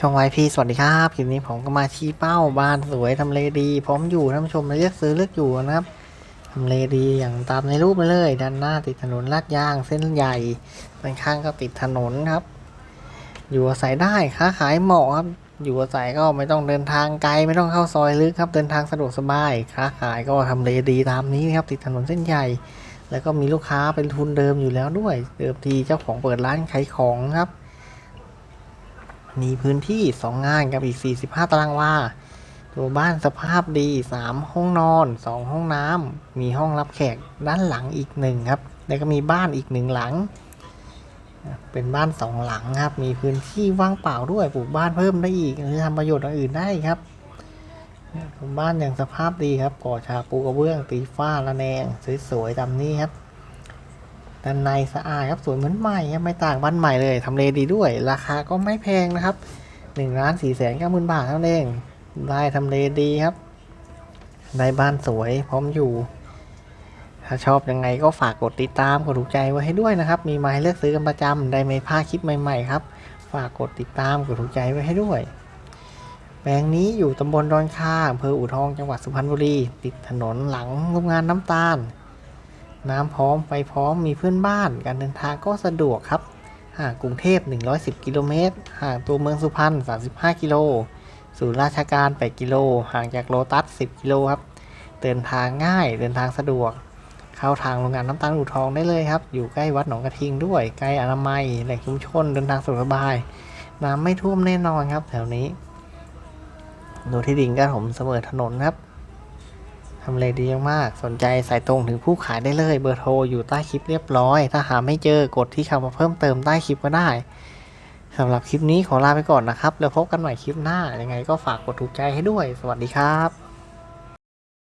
ช่องไวพีสวัสดีครับคลิปนี้ผมก็มาชี้เป้าบ้านสวยทำเลดี พร้อมอยู่ท่านผู้ชมเลือกซื้อเลือกอยู่นะครับทำเลดีอย่างตามในรูปเลย ด้านหน้าติดถนนลาดยาง เส้นใหญ่ด้านข้างก็ติดถนนครับ อยู่อาศัยได้ค้าขายเหมาะครับอยู่อาศัยก็ไม่ต้องเดินทางไกลไม่ต้องเข้าซอยลึกครับ เดินทางสะดวกสบายค้าขายก็ทำเลดีตามนี้นะครับติดถนนเส้นใหญ่ แล้วก็มีลูกค้าเป็นทุนเดิมอยู่แล้วด้วย เดิมทีเจ้าของเปิดร้านขายของครับ มีพื้นที่ 2 งานกับอีก 45 ตารางวา ตัวบ้านสภาพดี 3 ห้องนอน 2 ห้องน้ำ มีห้องรับแขกด้านหลังอีกหนึ่งครับ แล้วก็มีบ้านอีกหนึ่งหลัง เป็นบ้านสองหลังครับ มีพื้นที่ว่างเปล่าด้วย ปลูกบ้านเพิ่มได้อีกหรือทำประโยชน์อื่นได้ครับบ้านอย่างสภาพดีครับ ก่อฉาปูกระเบื้องตีฝ้าระแนง สวยๆตามนี้ครับ ด้านในสะอาดครับสวยเหมือนใหม่ครับไม่ต่างบ้านใหม่เลยทำเลดีด้วย ราคาก็ไม่แพงนะครับหนึ่งล้านสี่แสนเก้าหมื่นบาทเท่านั้นเองได้ทำเลดีครับได้บ้านสวยพร้อมอยู่ ถ้าชอบยังไงก็ฝากกดติดตามกดถูกใจไว้ให้ด้วยนะครับ มีมาให้เลือกซื้อกันประจำได้ไม่พลาดคลิปใหม่ๆครับ ฝากกดติดตามกดถูกใจไว้ให้ด้วยแปลงนี้อยู่ตำบลดอนคาอำเภออู่ทองจังหวัดสุพรรณบุรี ติดถนนหลังโรงงานน้ำตาล น้ำพร้อมไฟพร้อมมีเพื่อนบ้าน การเดินทางก็สะดวกครับ ห่างกรุงเทพ 110 กิโลเมตร ห่างตัวเมืองสุพรรณ 35 กิโล ศูนย์ราชการ 8 กิโล ห่างจากโลตัส 10 กิโลครับ เดินทางง่าย เดินทางสะดวก เข้าทางโรงงานน้ำตาลอู่ทองได้เลยครับ อยู่ใกล้วัดหนองกระทิงด้วย ใกล้อนามัย แหล่งชุมชน เดินทางสะดวกสบาย น้ำไม่ท่วมแน่นอนครับ แถวนี้ ดูที่ดินก็ถมเสมอถนนครับ ทำเลดีมาก สนใจสายตรงถึงผู้ขายได้เลย เบอร์โทรอยู่ใต้คลิปเรียบร้อย ถ้าหาไม่เจอกดที่คำว่าเพิ่มเติมใต้คลิปก็ได้สำหรับคลิปนี้ขอลาไปก่อนนะครับ แล้วพบกันใหม่คลิปหน้า ยังไงก็ฝากกดถูกใจให้ด้วย สวัสดีครับ